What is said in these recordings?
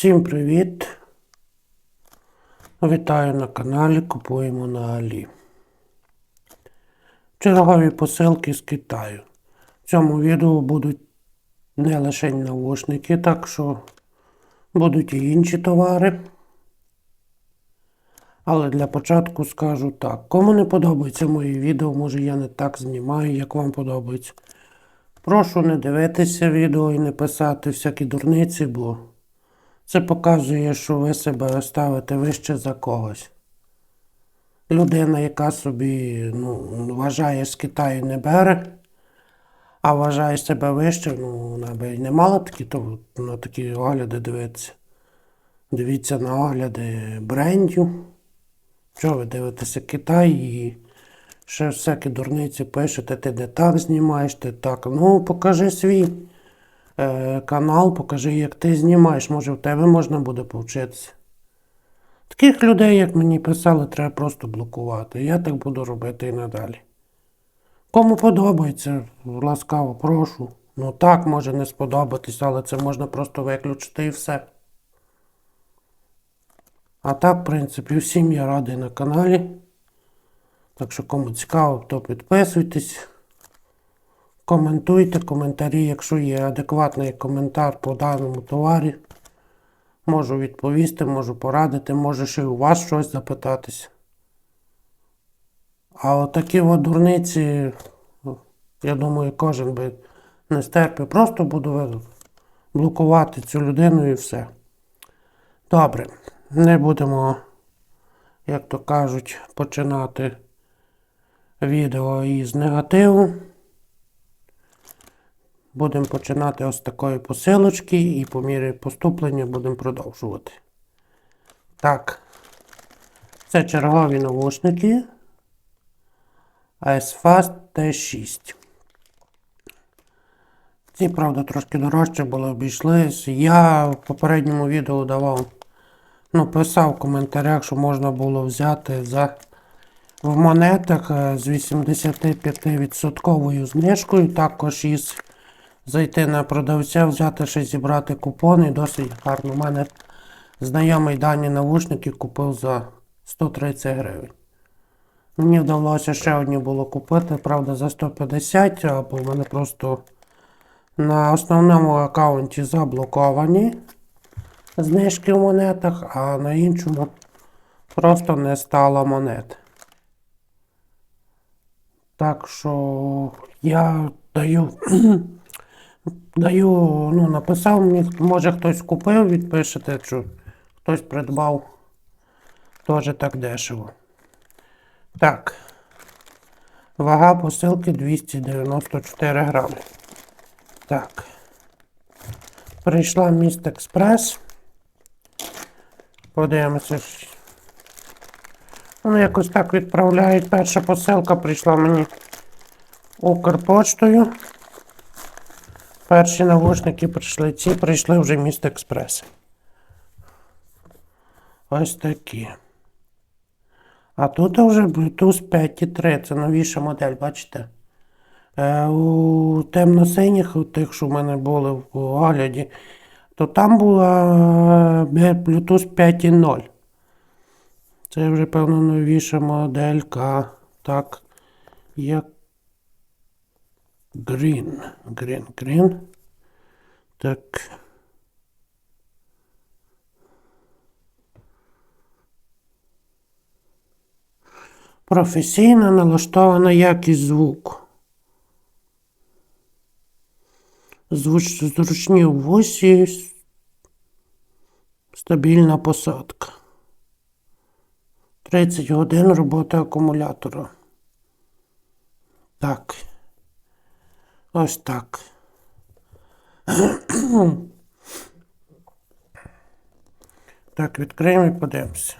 Всім привіт! Вітаю на каналі Купуємо на Алі. Чергові посилки з Китаю. В цьому відео будуть не лише навушники, так що будуть і інші товари. Але для початку скажу так. Кому не подобається моє відео, може я не так знімаю, як вам подобається. Прошу не дивитися відео і не писати всякі дурниці, бо це показує, що ви себе ставите вище за когось. Людина, яка собі ну, вважає з Китаю не бере, а вважає себе вище, ну, вона би не мала такі, то, на такі огляди дивитися. Дивіться на огляди брендів. Що ви дивитеся Китай і ще всякі дурниці пишете, ти не так знімаєш, ти так. Ну, покажи свій канал, покажи, як ти знімаєш. Може, в тебе можна буде повчитися. Таких людей, як мені писали, треба просто блокувати. Я так буду робити і надалі. Кому подобається, ласкаво прошу. Ну так, може не сподобатись, але це можна просто виключити і все. А так, в принципі, всім я радий на каналі. Так що кому цікаво, то підписуйтесь. Коментуйте коментарі, якщо є адекватний коментар по даному товарі. Можу відповісти, можу порадити, може ще й у вас щось запитатися. А отакі от дурниці, я думаю, кожен би не стерпів. Просто буду блокувати цю людину і все. Добре, не будемо, як то кажуть, починати відео із негативу. Будемо починати ось такої посилочки і по мірі поступлення будемо продовжувати. Так, це чергові навушники ASFast T6. Ці, правда, трошки дорожче були обійшлись. Я в попередньому відео давав, ну, писав в коментарях, що можна було взяти за в монетах е, з 85% знижкою, також із зайти на продавця, взяти ще зібрати купони. Досить гарно. У мене знайомий дані навушники купив за 130 гривень. Мені вдалося ще одні було купити, правда, за 150, або в мене просто на основному аккаунті заблоковані знижки в монетах, а на іншому просто не стало монет. Так що я даю, даю, ну, написав мені, може хтось купив, відпишете, що хтось придбав теж так дешево. Так. Вага посилки 294 грами. Так. Прийшла міст Експрес. Подивимося. Ну, якось так відправляють. Перша посилка прийшла мені Укрпоштою. Перші навушники прийшли. Ці прийшли вже міст Експрес. Ось такі. А тут вже Bluetooth 5.3, це новіша модель, бачите? Е, у темно-синіх, у тих, що в мене були в огляді, то там була е, Bluetooth 5.0. Це вже, певно, новіша моделька. Так, як Green. Green, Green. Так. Професійно налаштована якість звуку. Звуч, зручні в вусі, стабільна посадка. 30 годин роботи акумулятора. Так. Ось так. Так, відкриємо і подивимося.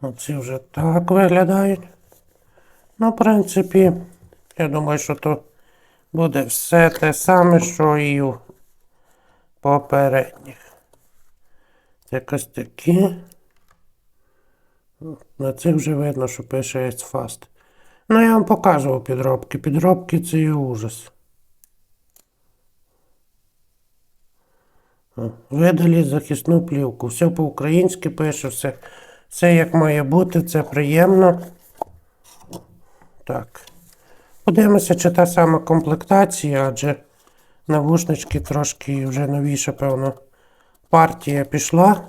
Оці вже так виглядають. Ну, в принципі, я думаю, що то буде все те саме, що і у попередніх. Якось такі. На цих вже видно, що пише It's Fast. Ну, я вам показував підробки. Підробки це є ужас. Видалі захисну плівку. Все по-українськи пише, все, все як має бути, це приємно. Так. Подивимося, чи та сама комплектація, адже навушнички трошки вже новіша, певно, партія пішла.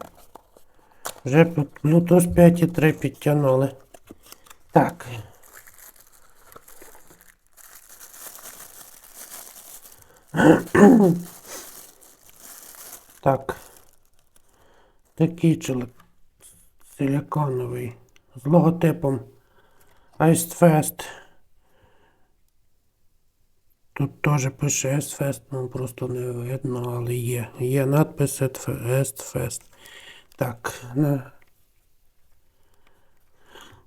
Вже Bluetooth 5.3 підтягнули. Так. Так. Такий чоловік силіконовий з логотипом Icefest. Тут теж пише Icefest, ну просто не видно, але є. Є надпис Icefest. Так.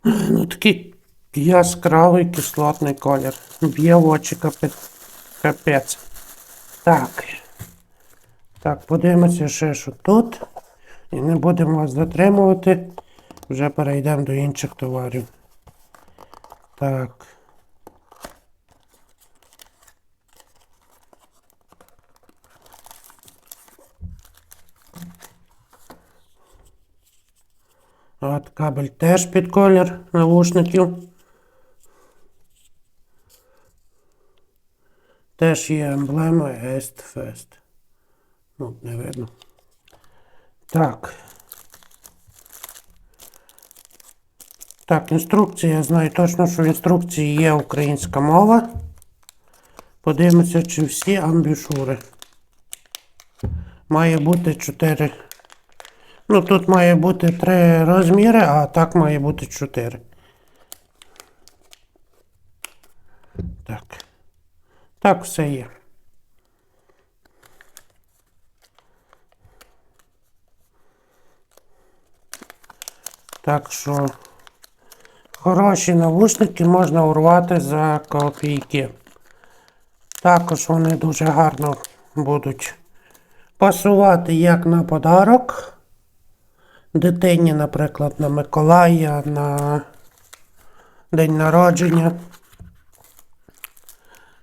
Ну такий яскравий кислотний колір. Б'є в очі капець. Так. Так, подивимося ще, що тут. І не будемо вас затримувати. Вже перейдемо до інших товарів. Так. От кабель теж під колір навушників. Теж є емблема Estfest. Ну, не видно. Так. Так, інструкція. Я знаю точно, що в інструкції є українська мова. Подивимося, чи всі амбішури. Має бути 4. Ну, тут має бути 3 розміри, а так має бути 4. Так. Так, все є. Так що хороші навушники можна урвати за копійки. Також вони дуже гарно будуть пасувати як на подарок. Дитині, наприклад, на Миколая, на день народження.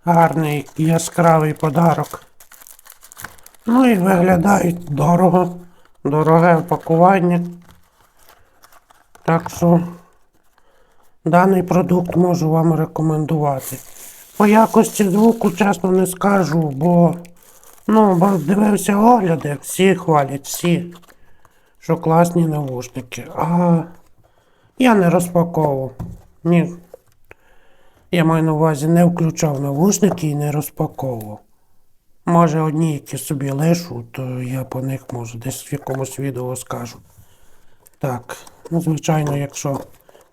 Гарний яскравий подарок. Ну і виглядають дорого. Дороге пакування. Так що даний продукт можу вам рекомендувати. По якості звуку, чесно не скажу, бо ну, дивився огляди, всі хвалять, всі, що класні навушники. А я не розпаковував. Ні. Я маю на увазі не включав навушники і не розпаковував. Може одні, які собі лишу, то я по них може десь в якомусь відео скажу. Так, ну звичайно, якщо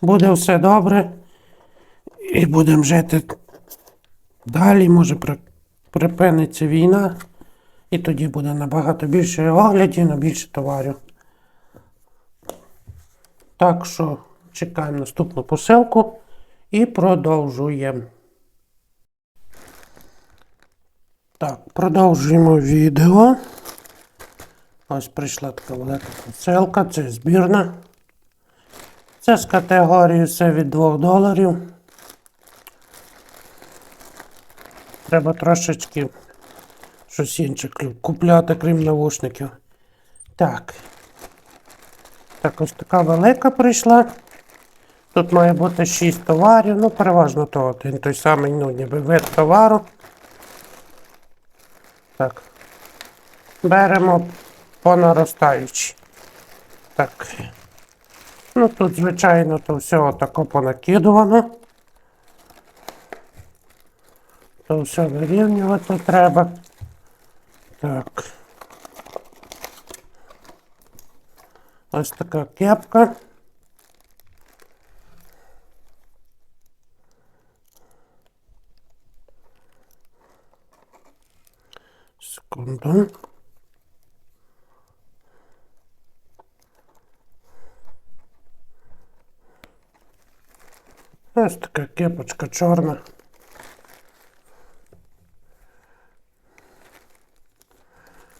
буде все добре і будемо жити далі, може при, припиниться війна, і тоді буде набагато більше оглядів, на більше товарів. Так що чекаємо наступну посилку і продовжуємо. Так, продовжуємо відео. Ось прийшла така велика посилка, це збірна. Це з категорії все від 2 доларів. Треба трошечки щось інше купляти, крім навушників. Так. Так, ось така велика прийшла. Тут має бути 6 товарів, ну переважно то один той самий, ну, ніби вид товару. Так. Беремо по наростаючій. Так. Ну тут, звичайно, то все отако понакидувано. То все вирівнювати треба. Так. Ось така кепка. Секунду. Ось така кепочка чорна.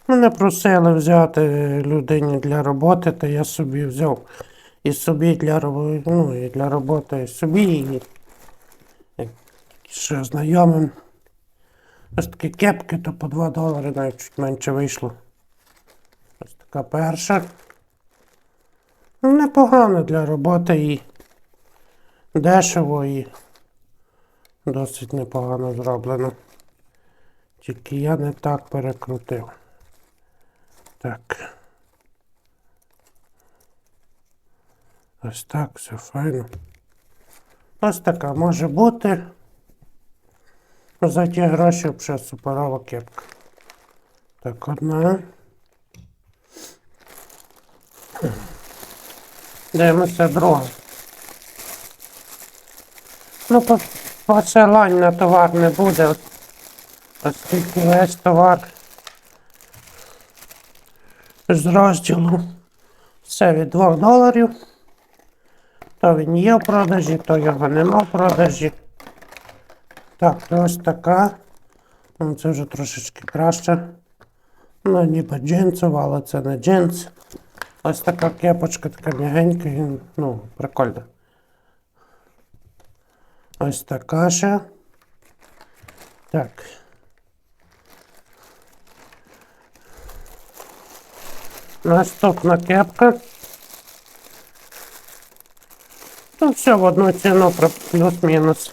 Мене просили взяти людині для роботи, то я собі взяв. І собі для ну, і для роботи собі, і і ще знайомим. Ось такі кепки, то по 2 долари навіть чуть менше вийшло. Ось така перша. Непогано для роботи і дешево і досить непогано зроблено. Тільки я не так перекрутив. Так. Ось так, все файно. Ось така може бути. За ті гроші вже суперова кепка. Так, одна. Дивимося друга. Ну, посилань на товар не буде, оскільки весь товар з розділу все від 2 доларів. То він є в продажі, то його нема в продажі. Так, ось така. Ну, Це вже трошечки краще. Ну, ніби джинсова, але це не джинс. Ось така кепочка, така м'ягенька, ну, прикольна. Ось така ще. Так. Наступна кепка. Тут все в одну ціну плюс-мінус.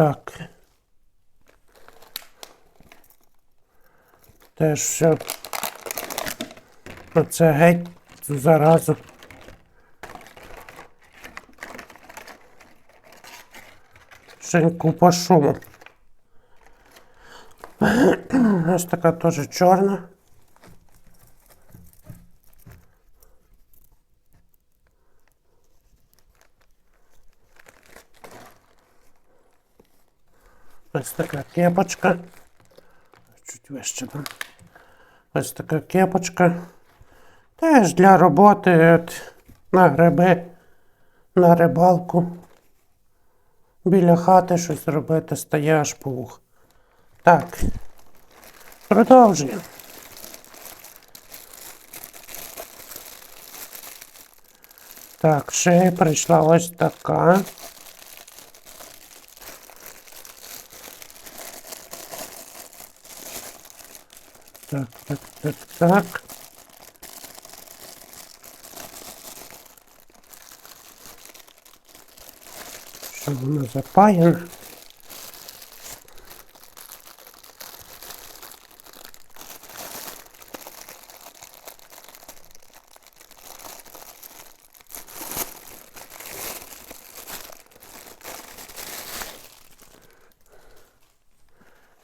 Так. Теж все. Оце геть цю заразу. Ще купа шуму. Ось така теж чорна. Ось така кепочка. Чуть вище там. Ось така кепочка. Теж для роботи от, на гриби, на рибалку. Біля хати щось робити, стає аж пух. Так. Продовжуємо. Так, ще прийшла ось така. Так, так, так, так. Що вона запаяна?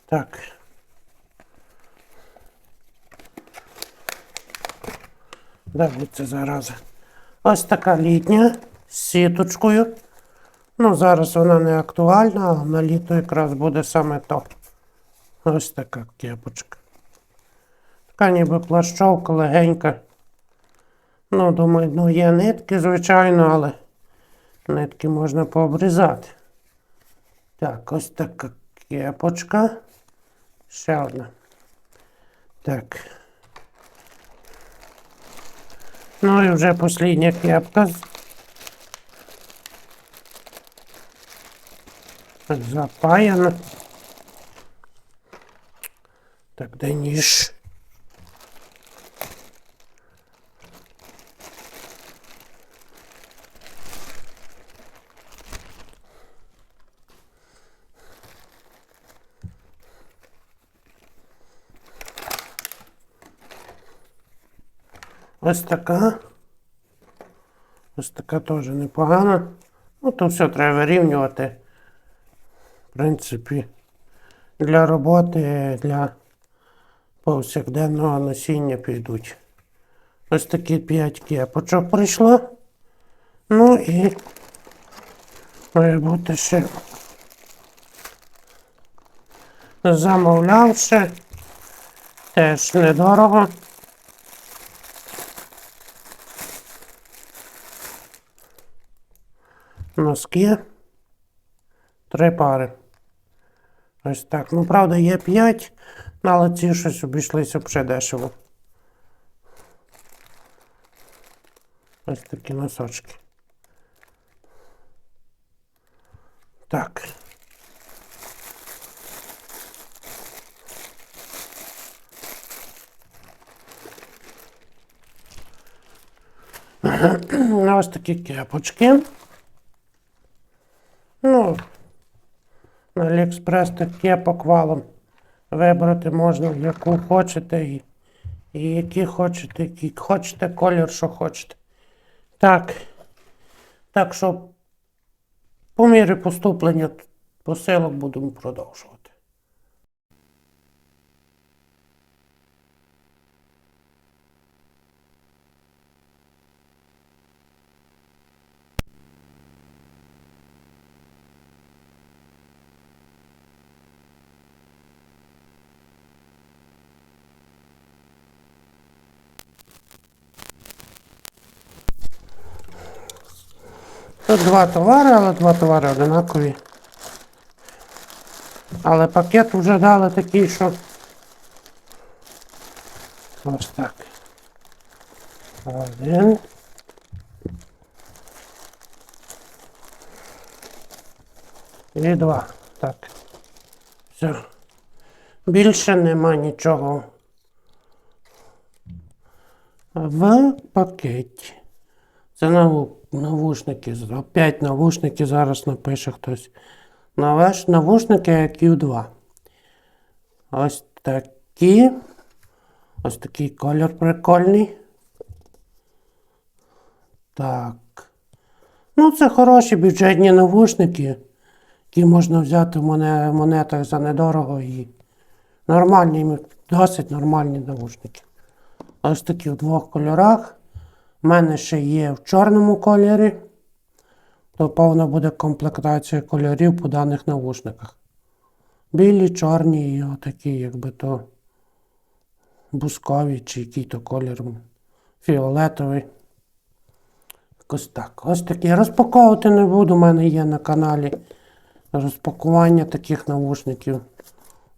Так. Дивіться зараз. Ось така літня з сіточкою. Ну, зараз вона не актуальна, але на літо якраз буде саме то. Ось така кепочка. Така ніби плащовка легенька. Ну, думаю, ну є нитки, звичайно, але нитки можна пообрізати. Так, ось така кепочка. Ще одна. Так. Ну і уже последняя кепка. Запаяна. Так, де Ось така. Ось така теж непогана. Ну, то все треба вирівнювати. В принципі, для роботи, для повсякденного носіння підуть. Ось такі 5 кепочок прийшло. Ну і має бути ще замовлявши. Теж недорого. носки. Три пари. Ось так. Ну, правда, є п'ять, але ці щось обійшлися вже дешево. Ось такі носочки. Так. Ось такі кепочки. Аліекспрес таке поквалом вибрати можна, яку хочете і, і які хочете, який хочете колір, що хочете. Так. Так що по мірі поступлення посилок будемо продовжувати. Тут два товари, але два товари одинакові. Але пакет вже дали такий, що. Ось так. Один. І два. Так. Все. Більше нема нічого в пакеті. Це наву- навушники. Опять навушники зараз напише хтось. Навушники IQ2. Ось такі. Ось такий колір прикольний. Так. Ну, це хороші бюджетні навушники, які можна взяти в монетах за недорого і нормальні, досить нормальні навушники. Ось такі в двох кольорах. У мене ще є в чорному кольорі. То повна буде комплектація кольорів по даних навушниках. Білі, чорні і отакі, якби то бускові чи який то колір фіолетовий. Якось так. Ось такі. Розпаковувати не буду. У мене є на каналі розпакування таких навушників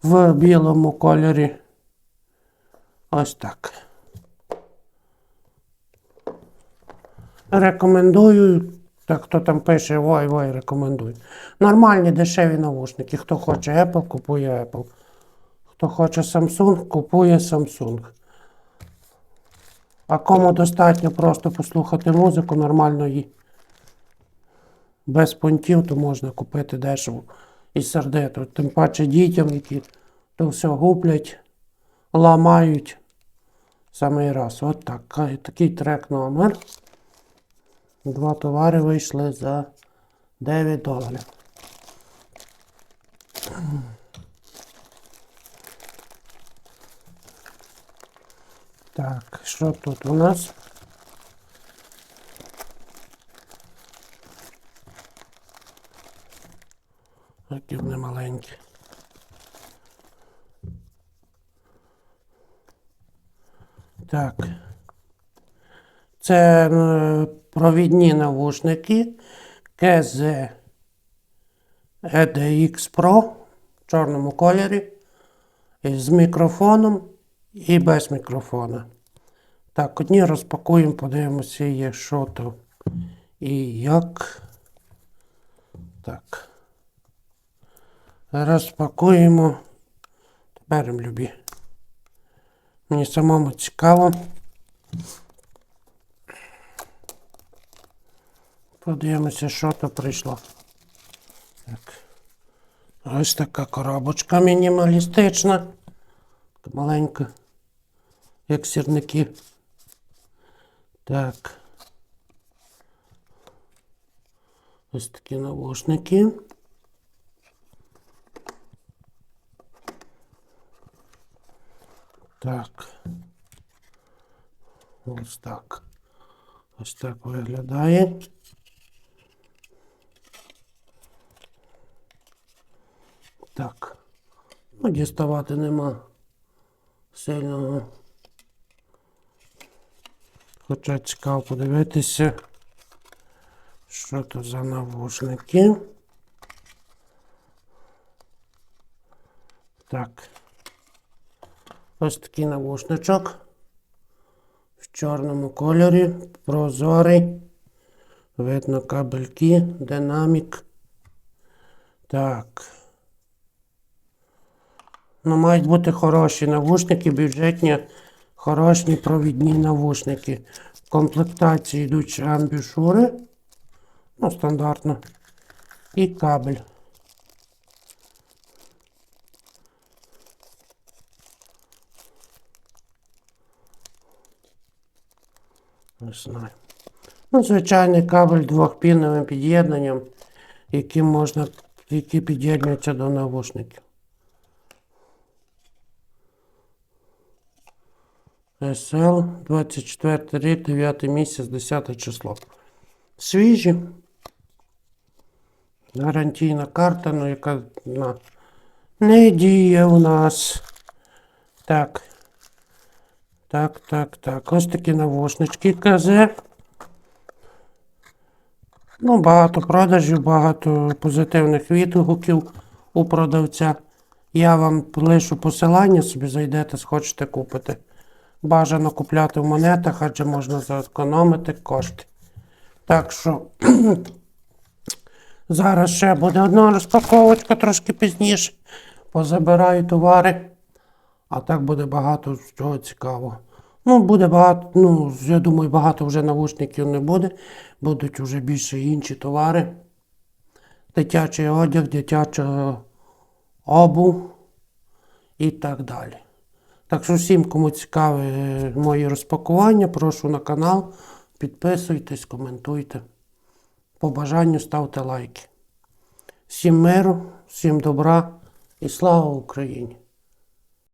в білому кольорі. Ось так. Рекомендую. Так, хто там пише, ой, ой, рекомендую. Нормальні дешеві навушники. Хто хоче Apple, купує Apple. Хто хоче Samsung, купує Samsung. А кому достатньо просто послухати музику нормальної, без понтів, то можна купити дешево і сердито. Тим паче дітям, які то все гублять, ламають. Самий раз. От так. Такий трек номер. Два товари вийшли за 9 доларів. Так, що тут у нас? Які вони маленькі. Так. Це е, провідні навушники KZ EDX Pro в чорному кольорі з мікрофоном і без мікрофона. Так, одні розпакуємо, подивимося, є що то і як. Так. Розпакуємо. Беремо любі. Мені самому цікаво. Подивимося, що то прийшло. Так. Ось така коробочка мінімалістична. Маленька, як сірники. Так. Ось такі навушники. Так. Ось так. Ось так виглядає. Так. Ну, діставати нема сильного. Хоча цікаво подивитися, що то за навушники. Так. Ось такий навушничок. В чорному кольорі. Прозорий. Видно кабельки, динамік. Так. Ну, мають бути хороші навушники, бюджетні, хороші провідні навушники. В комплектації йдуть амбішури. Ну, стандартно. І кабель. Не знаю. Ну, звичайний кабель двохпінним під'єднанням, яким можна, який під'єднується до навушників. СЛ 24 рік, 9 місяць, 10 число. Свіжі. Гарантійна карта, ну яка на... не діє у нас. Так. Так, так, так. Ось такі навушнички КЗ. Ну, багато продажів, багато позитивних відгуків у продавця. Я вам лишу посилання, собі зайдете, схочете купити. Бажано купляти в монетах, адже можна зекономити кошти. Так що зараз ще буде одна розпаковочка трошки пізніше. Позабираю товари. А так буде багато чого цікавого. Ну, буде багато, ну, я думаю, багато вже навушників не буде. Будуть вже більше інші товари. Дитячий одяг, дитяча обув і так далі. Так що всім, кому цікаві е, мої розпакування, прошу на канал. Підписуйтесь, коментуйте. По бажанню ставте лайки. Всім миру, всім добра і слава Україні!